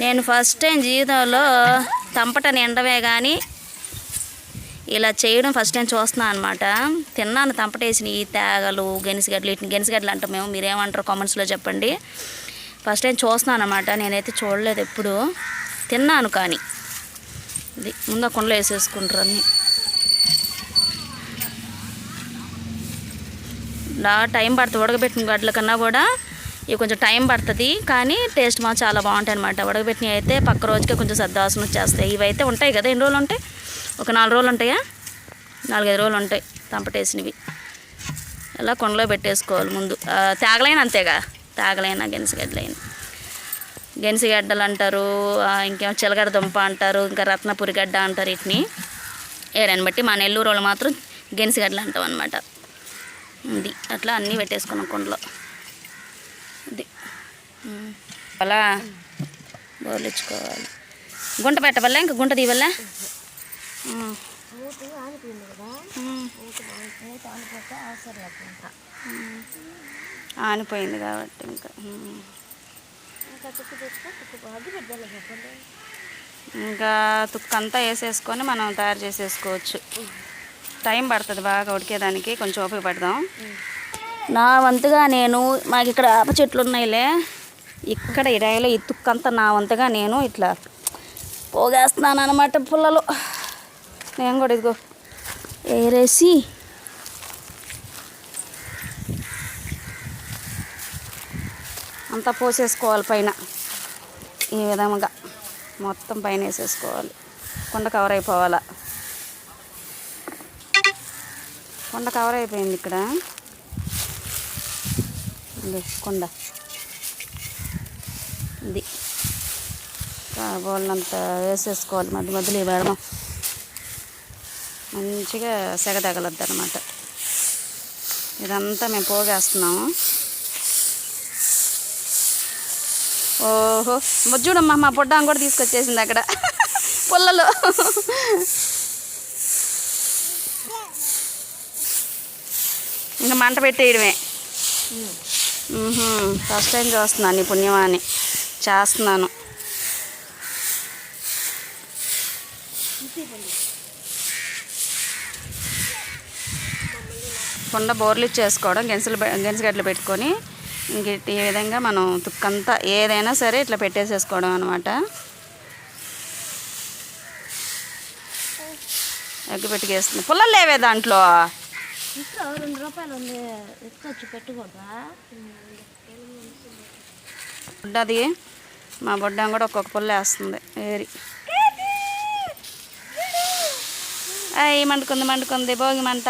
నేను first time జీవితంలో తంపట నిండమే కానీ ఇలా చేయడం ఫస్ట్ టైం చూస్తున్నాను అనమాట తిన్నాను తంపటేసిన ఈ తేగలు గెనిసిగడ్డలు ఇటు గెనిసిగడ్డలు అంటాం మేము. మీరేమంటారు కామెంట్స్లో చెప్పండి. ఫస్ట్ టైం చూస్తున్నాను అనమాట నేనైతే చూడలేదు ఎప్పుడు. తిన్నాను కానీ. ఇది ముందు కుండలో వేసేసుకుంటారు అన్నీ. టైం పడుతుంది. ఉడకబెట్టిన గడ్డల కన్నా కూడా ఇవి కొంచెం టైం పడుతుంది కానీ టేస్ట్ మాత్రం చాలా బాగుంటాయి అనమాట ఉడకబెట్టినవి అయితే పక్క రోజుకే కొంచెం సద్దాసన వచ్చేస్తాయి. ఇవి అయితే ఉంటాయి కదా ఎన్ని రోజులు ఉంటాయి? ఒక నాలుగు రోజులు ఉంటాయా? నాలుగైదు రోజులు ఉంటాయి తంపటేసినవి. ఇలా కొండలో పెట్టేసుకోవాలి ముందు. తేగలైన అంతేగా? తేగలైన గెనసగడ్డలైన గెనసగడ్డలు అంటారు ఇంకేమో చిలగడ దుంప అంటారు ఇంకా రత్నపురి గడ్డ అంటారు వీటిని. ఏరాని బట్టి మా నెల్లూరు వాళ్ళు మాత్రం గెనసగడ్డలు అంటాం అనమాట ఇది అట్లా అన్నీ పెట్టేసుకున్నాం కుండలో. అలా బోర్లిచ్చుకోవాలి గుంట పెట్టవల్ల ఇంకా గుంట తీవల్ల ఆనిపోయింది కాబట్టి ఇంకా. ఇంకా తుక్కంతా వేసేసుకొని మనం తయారు చేసేసుకోవచ్చు. టైం పడుతుంది బాగా ఉడికేదానికి కొంచెం ఓపిక పడదాం. నా వంతుగా నేను మాకు ఇక్కడ ఆప చెట్లు ఉన్నాయిలే. ఇక్కడ ఇరాయిలో ఈ తుక్కంతా నా వంతుగా నేను ఇట్లా పోగేస్తున్నాను అనమాట పుల్లలు. నేను కూడా ఇదిగో ఏరేసి అంతా పోసేసుకోవాలి పైన. ఈ విధంగా మొత్తం పైన వేసేసుకోవాలి. కొండ కవర్ అయిపోవాలా? కొండ కవర్ అయిపోయింది ఇక్కడ. కొండ ఇది. కాబోళ్ళంత వేసేసుకోవాలి మధ్య మధ్యలో ఈ మంచిగా సెగ తగలద్దు అనమాట ఇదంతా మేము పోగేస్తున్నాము. ఓహో చూడమ్మా మా పొడ్డాం కూడా తీసుకొచ్చేసింది అక్కడ. పుల్లలో. ఇంకా మంట పెట్టేయడమే. ఫస్ట్ టైం చూస్తున్నాను ఈ పుణ్యమాని చేస్తున్నాను. కొండ బోర్లు ఇచ్చేసుకోవడం గెన్సలు గెన్సగడ్డలు పెట్టుకొని ఇంక ఈ విధంగా మనం తుక్కంతా ఏదైనా సరే ఇట్లా పెట్టేసేసుకోవడం అనమాట ఎగ్గు పెట్టుకేస్తుంది పుల్లలు లేవే దాంట్లో. ఇంకా రెండు రూపాయలు ఉంది. ఎత్తుకొచ్చి పెట్టుకోదా బుడ్డది. మా బుడ్డ కూడా ఒక్కొక్క పుల్ల వేస్తుంది. ఏరి. అయ్యి మండుకుంది మండుకుంది. భోగి మంట.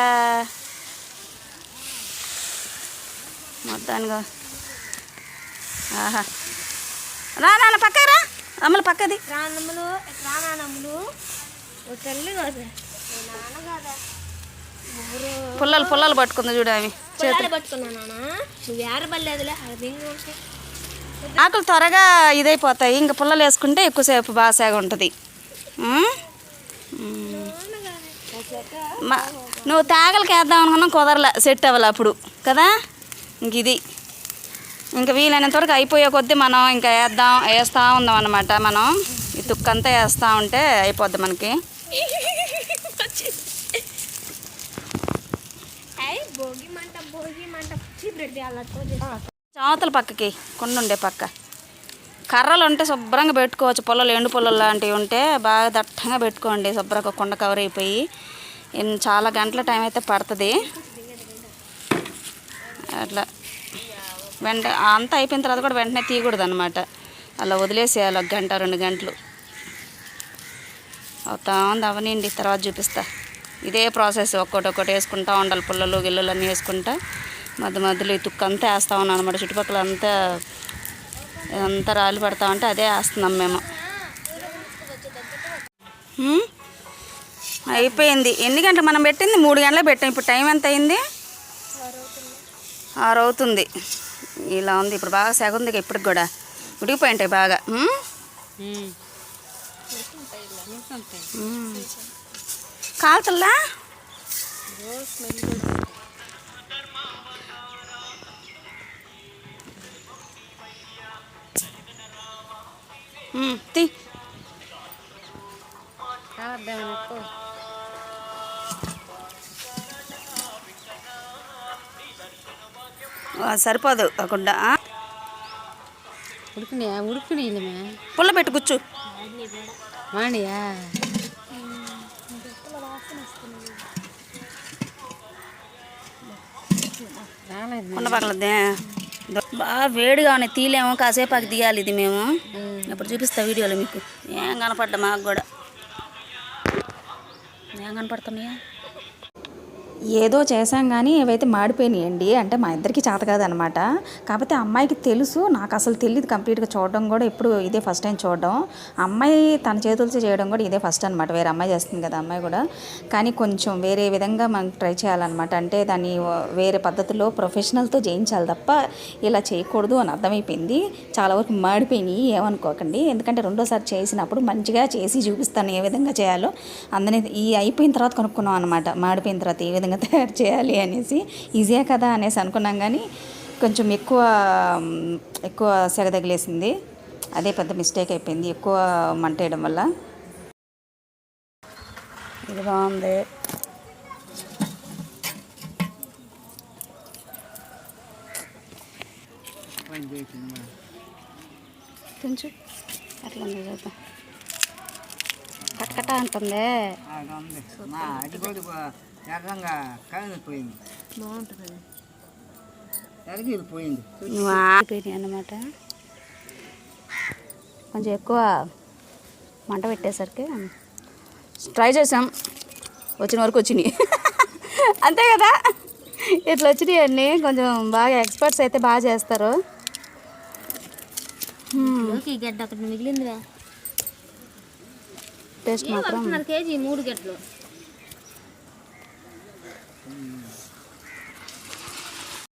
మొత్తానికి ఆహా. రా నాన్న పక్క రా. అమ్మలు పక్కది. రానమ్మలు రానానమ్మలు ఓ తల్లి కాదు. నాన్న కాదా? పుల్లలు పుల్లలు పట్టుకుంది చూడు ఉంటే ఆకులు త్వరగా ఇదైపోతాయి. ఇంకా పుల్లలు వేసుకుంటే ఎక్కువసేపు బాసాగా ఉంటుంది. నువ్వు తాగలకి వేద్దాం అనుకున్నా కుదరలే సెట్ అవ్వాలి అప్పుడు. కదా? ఇంక ఇది. ఇంకా వీలైనంత వరకు అయిపోయే కొద్దీ మనం ఇంకా వేద్దాం వేస్తూ ఉందాం అనమాట మనం. ఈ తుక్కంతా వేస్తూ ఉంటే అయిపోద్ది మనకి అయ్యి భోగి మంట భోగి చాతల పక్కకి కొండ ఉండే పక్క. కర్రలు ఉంటే శుభ్రంగా పెట్టుకోవచ్చు. పొలాలు ఎండు పొలాలు లాంటివి ఉంటే బాగా దట్టంగా పెట్టుకోండి. శుభ్రంగా కొండ కవర్ అయిపోయి. చాలా గంటల టైం అయితే పడుతుంది. అట్లా వెంట అంతా అయిపోయిన తర్వాత కూడా వెంటనే తీయకూడదు అనమాట అలా వదిలేసేయాలి ఒక గంట రెండు గంటలు. అవుతా ఉంది అవనండి తర్వాత చూపిస్తా. ఇదే ప్రాసెస్ ఒక్కొక్కటి ఒక్కటి వేసుకుంటా ఉండాలి. పుల్లలు గిల్లలు అన్నీ వేసుకుంటా. మధ్య మధ్యలో ఈ తుక్కు అంతా వేస్తా ఉన్నాను అనమాట చుట్టుపక్కల అంతా అంతా రాళ్ళు పడతా ఉంటే అదే వేస్తున్నాం మేము? అయిపోయింది. ఎన్ని గంటలు మనం పెట్టింది? మూడు గంటలకు పెట్టాం. ఇప్పుడు టైం ఎంత అయింది? ఆరు అవుతుంది. ఇలా ఉంది. ఇప్పుడు బాగా సెగ ఉంది ఇప్పటికి కూడా. ఉడికిపోయి ఉంటాయి బాగా. హ్మ్? హ్మ్. కాలుతుందా ఉమ్, తీ ఆ, సరిపోదు కాకుండా ఉడుకునియా ఉడుకునిలమే పుల్ల పెట్టు కూర్చు మాండియా రాలేదు పుల్ల పగలదే బాగా వేడిగా ఉన్నాయి. తీలేము కాసేపు అది తీయాలి ఇది మేము. అప్పుడు చూపిస్తా వీడియోలో మీకు. ఏం కనపడ్డా మాకు కూడా. ఏం కనపడుతున్నాయా? ఏదో చేశాం కానీ ఏవైతే మాడిపోయినాయండి అంటే మా ఇద్దరికి చేత కాదనమాట. కాకపోతే అమ్మాయికి తెలుసు నాకు అసలు తెలియదు కంప్లీట్గా చూడడం కూడా ఇప్పుడు ఇదే ఫస్ట్ టైం చూడడం. అమ్మాయి తన చేతులతో చేయడం కూడా ఇదే ఫస్ట్ అనమాట వేరే అమ్మాయి చేస్తుంది కదా అమ్మాయి కూడా. కానీ కొంచెం వేరే విధంగా మనం ట్రై చేయాలన్నమాట. అంటే దాన్ని వేరే పద్ధతిలో ప్రొఫెషనల్తో చేయించాలి తప్ప ఇలా చేయకూడదు అని అర్థమైపోయింది. చాలా వరకు మాడిపోయినాయి ఏమనుకోకండి. ఎందుకంటే రెండోసారి చేసినప్పుడు మంచిగా చేసి చూపిస్తాను ఏ విధంగా చేయాలో. అందునే ఈ అయిపోయిన తర్వాత కనుక్కున్నాం అనమాట మాడిపోయిన తర్వాత ఏ విధంగా తయారు చేయాలి అనేసి ఈజీయే కదా అనేసి అనుకున్నాం కానీ కొంచెం ఎక్కువ ఎక్కువ సెగ తగిలేసింది అదే పెద్ద మిస్టేక్ అయిపోయింది ఎక్కువ మంట వేయడం వల్ల. ఇది బాగుంది. కొంచెం అట్లా చూద్దాం. అంటుంది. ఎర్రంగా బాగుంటుంది ఆగిపోయినాయి అన్నమాట. కొంచెం ఎక్కువ మంట పెట్టేసరికి ట్రై చేసాం వచ్చిన వరకు వచ్చినాయి. అంతే కదా? ఇట్లా వచ్చినాయి అన్నీ కొంచెం బాగా ఎక్స్పర్ట్స్ అయితే బాగా చేస్తారు. ఈ గడ్డ ఒకటి మిగిలిందిగా. టేస్ట్ మాత్రం కేజీ? మూడు గడ్డలు. Mm.